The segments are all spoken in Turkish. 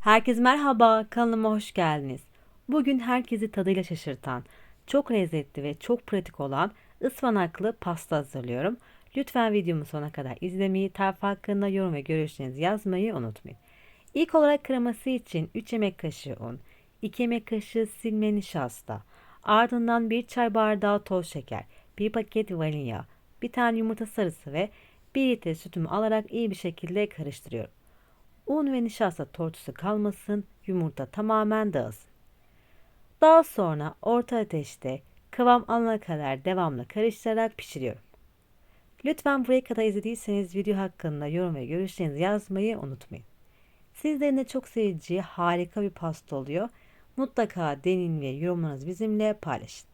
Herkese merhaba, kanalıma hoş geldiniz. Bugün herkesi tadıyla şaşırtan, çok lezzetli ve çok pratik olan ıspanaklı pasta hazırlıyorum. Lütfen videomu sona kadar izlemeyi, tarif hakkında yorum ve görüşlerinizi yazmayı unutmayın. İlk olarak kreması için 3 yemek kaşığı un, 2 yemek kaşığı silme nişasta, ardından 1 çay bardağı toz şeker, 1 paket vanilya, 1 tane yumurta sarısı ve 1 litre sütümü alarak iyi bir şekilde karıştırıyorum. Un ve nişasta tortusu kalmasın, yumurta tamamen dağılsın. Daha sonra orta ateşte kıvam alana kadar devamlı karıştırarak pişiriyorum. Lütfen buraya kadar izlediyseniz video hakkında yorum ve görüşlerinizi yazmayı unutmayın. Sizlerin de çok seveceği harika bir pasta oluyor. Mutlaka deneyin ve yorumlarınızı bizimle paylaşın.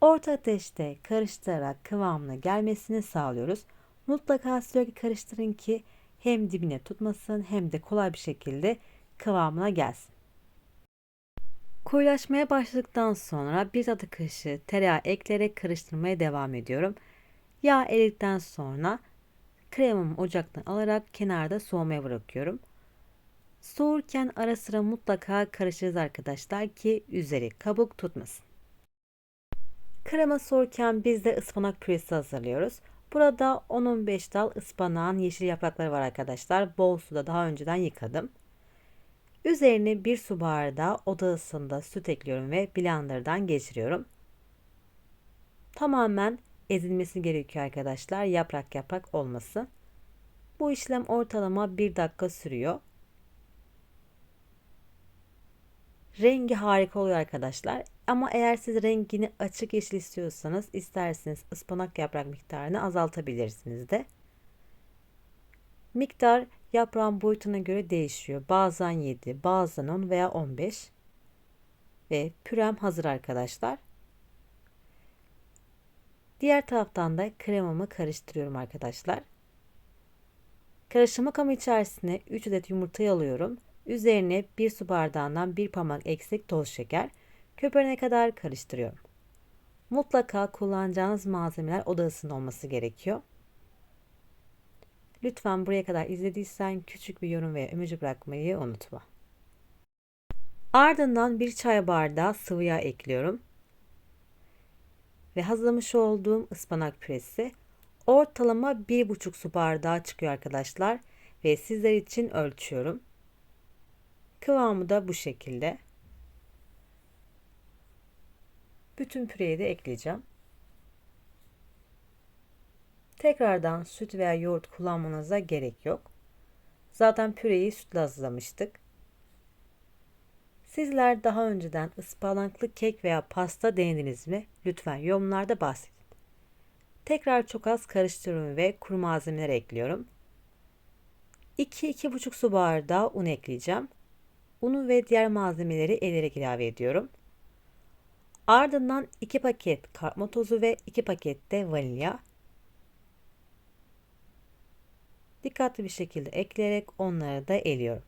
Orta ateşte karıştırarak kıvamına gelmesini sağlıyoruz. Mutlaka sürekli karıştırın ki hem dibine tutmasın hem de kolay bir şekilde kıvamına gelsin. Koyulaşmaya başladıktan sonra bir tatlı kaşığı tereyağı ekleyerek karıştırmaya devam ediyorum. Yağ eridikten sonra kremamı ocaktan alarak kenarda soğumaya bırakıyorum. Soğurken ara sıra mutlaka karıştırırız arkadaşlar ki üzeri kabuk tutmasın. Krema soğurken biz de ıspanak püresi hazırlıyoruz. Burada 10-15 dal ıspanağın yeşil yaprakları var arkadaşlar. Bol suda daha önceden yıkadım. Üzerine bir su bardağı oda ısısında süt ekliyorum ve blenderdan geçiriyorum. Tamamen ezilmesi gerekiyor arkadaşlar. Yaprak yaprak olması. Bu işlem ortalama 1 dakika sürüyor. Rengi harika oluyor arkadaşlar. Ama eğer siz rengini açık yeşil istiyorsanız isterseniz ıspanak yaprak miktarını azaltabilirsiniz de. Miktar yaprağın boyutuna göre değişiyor. Bazen 7, bazen 10 veya 15. Ve pürem hazır arkadaşlar. Diğer taraftan da kremamı karıştırıyorum arkadaşlar. Karıştırma kabı içerisine 3 adet yumurtayı alıyorum. Üzerine 1 su bardağından 1 parmak eksik toz şeker, köpürene kadar karıştırıyorum. Mutlaka kullanacağınız malzemeler oda ısısında olması gerekiyor. Lütfen buraya kadar izlediysen küçük bir yorum veya emoji bırakmayı unutma. Ardından bir çay bardağı sıvı yağ ekliyorum. Ve hazırlamış olduğum ıspanak püresi ortalama 1,5 su bardağı çıkıyor arkadaşlar. Ve sizler için ölçüyorum. Kıvamı da bu şekilde. Bütün püreyi de ekleyeceğim. Tekrardan süt veya yoğurt kullanmanıza gerek yok. Zaten püreyi sütle hazırlamıştık. Sizler daha önceden ıspanaklı kek veya pasta denediniz mi? Lütfen yorumlarda bahsedin. Tekrar çok az karıştırıyorum ve kuru malzemeler ekliyorum. 2-2,5 su bardağı un ekleyeceğim. Unu ve diğer malzemeleri elerek ilave ediyorum. Ardından 2 paket kartma tozu ve 2 paket de vanilya. Dikkatli bir şekilde ekleyerek onları da eliyorum.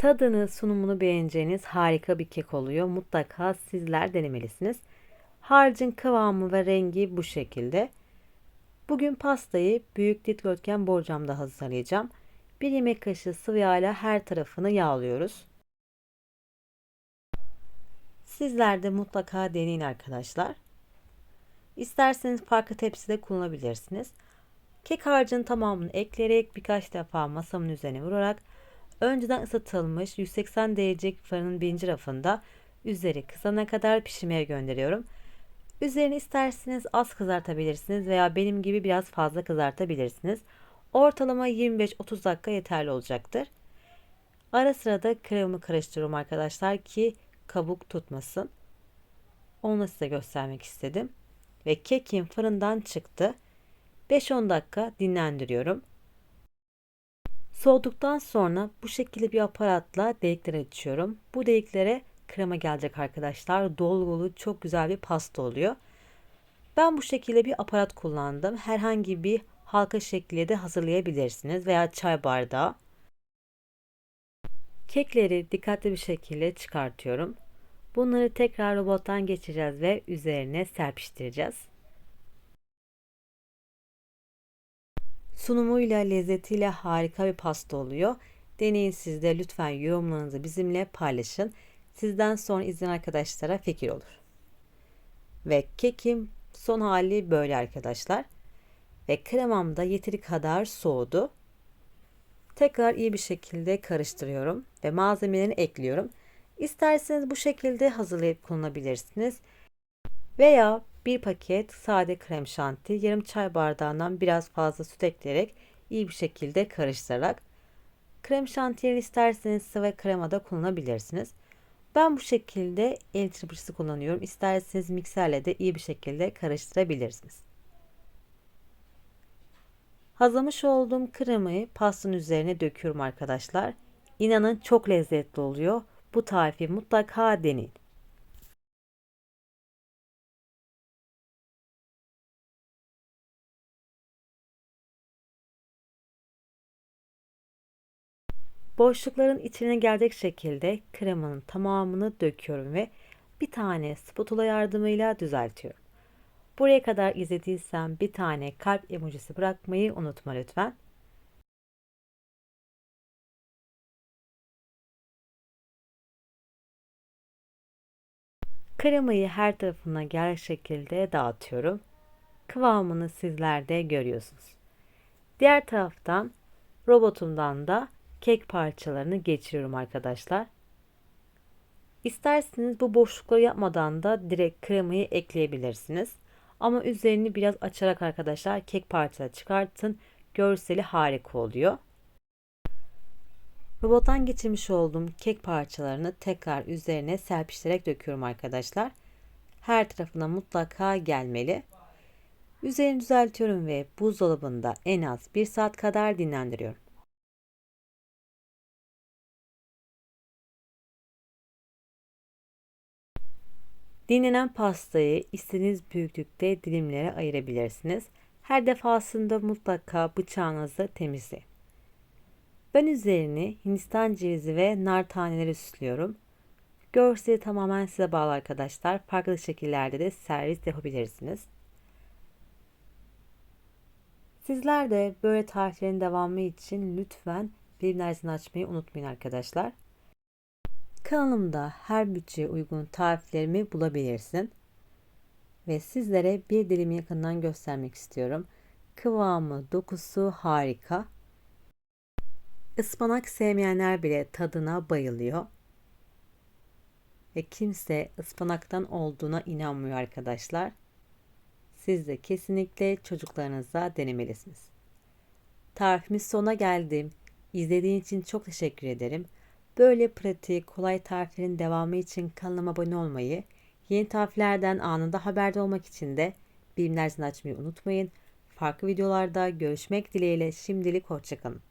Tadını, sunumunu beğeneceğiniz harika bir kek oluyor. Mutlaka sizler denemelisiniz. Harcın kıvamı ve rengi bu şekilde. Bugün pastayı büyük dikdörtgen borcamda hazırlayacağım. Bir yemek kaşığı sıvı yağ ile her tarafını yağlıyoruz. Sizler de mutlaka deneyin arkadaşlar. İsterseniz farklı tepside kullanabilirsiniz. Kek harcının tamamını ekleyerek birkaç defa masamın üzerine vurarak önceden ısıtılmış 180 derecelik fırının birinci rafında üzeri kızana kadar pişirmeye gönderiyorum. Üzerini isterseniz az kızartabilirsiniz veya benim gibi biraz fazla kızartabilirsiniz. Ortalama 25-30 dakika yeterli olacaktır. Ara sırada kremamı karıştırıyorum arkadaşlar ki kabuk tutmasın. Onu size göstermek istedim. Ve kekim fırından çıktı. 5-10 dakika dinlendiriyorum. Soğuduktan sonra bu şekilde bir aparatla delikler açıyorum. Bu deliklere krema gelecek arkadaşlar. Dolgulu çok güzel bir pasta oluyor. Ben bu şekilde bir aparat kullandım. Herhangi bir halka şekliyle de hazırlayabilirsiniz veya çay bardağı. Kekleri dikkatli bir şekilde çıkartıyorum. Bunları tekrar robottan geçireceğiz ve üzerine serpiştireceğiz. Sunumuyla, lezzetiyle harika bir pasta oluyor. Deneyin siz de lütfen yorumlarınızı bizimle paylaşın. Sizden sonra izleyen arkadaşlara fikir olur. Ve kekim son hali böyle arkadaşlar. Ve kremam da yeteri kadar soğudu. Tekrar iyi bir şekilde karıştırıyorum ve malzemelerini ekliyorum. İsterseniz bu şekilde hazırlayıp kullanabilirsiniz. Veya bir paket sade krem şanti yarım çay bardağından biraz fazla süt ekleyerek iyi bir şekilde karıştırarak krem şantiyi isterseniz sıvı kremada kullanabilirsiniz. Ben bu şekilde el çırpıcısı kullanıyorum. İsterseniz mikserle de iyi bir şekilde karıştırabilirsiniz. Hazırlamış olduğum kremayı pastanın üzerine döküyorum arkadaşlar. İnanın çok lezzetli oluyor. Bu tarifi mutlaka deneyin. Boşlukların içine gelecek şekilde kremanın tamamını döküyorum ve bir tane spatula yardımıyla düzeltiyorum. Buraya kadar izlediysen bir tane kalp emojisi bırakmayı unutma lütfen. Kremayı her tarafına gel şekilde dağıtıyorum. Kıvamını sizler de görüyorsunuz. Diğer taraftan robotumdan da kek parçalarını geçiriyorum arkadaşlar. İsterseniz bu boşlukları yapmadan da direkt kremayı ekleyebilirsiniz. Ama üzerini biraz açarak arkadaşlar kek parçaları çıkartın. Görseli harika oluyor. Robottan geçirmiş olduğum kek parçalarını tekrar üzerine serpiştirerek döküyorum arkadaşlar. Her tarafına mutlaka gelmeli. Üzerini düzeltiyorum ve buzdolabında en az 1 saat kadar dinlendiriyorum. Dinlenen pastayı istediğiniz büyüklükte dilimlere ayırabilirsiniz. Her defasında mutlaka bıçağınızı temizleyin. Ben üzerini hindistan cevizi ve nar taneleri süslüyorum. Görseli tamamen size bağlı arkadaşlar. Farklı şekillerde de servis yapabilirsiniz. Sizler de böyle tariflerin devamı için lütfen bildirimlerini açmayı unutmayın arkadaşlar. Kanalımda her bütçeye uygun tariflerimi bulabilirsin. Ve sizlere bir dilim yakından göstermek istiyorum. Kıvamı, dokusu harika. Ispanak sevmeyenler bile tadına bayılıyor. Ve kimse ıspanaktan olduğuna inanmıyor arkadaşlar. Siz de kesinlikle çocuklarınıza denemelisiniz. Tarifimiz sona geldim. İzlediğin için çok teşekkür ederim. Böyle pratik, kolay tariflerin devamı için kanalıma abone olmayı, yeni tariflerden anında haberdar olmak için de bilimler açmayı unutmayın. Farklı videolarda görüşmek dileğiyle şimdilik hoşçakalın.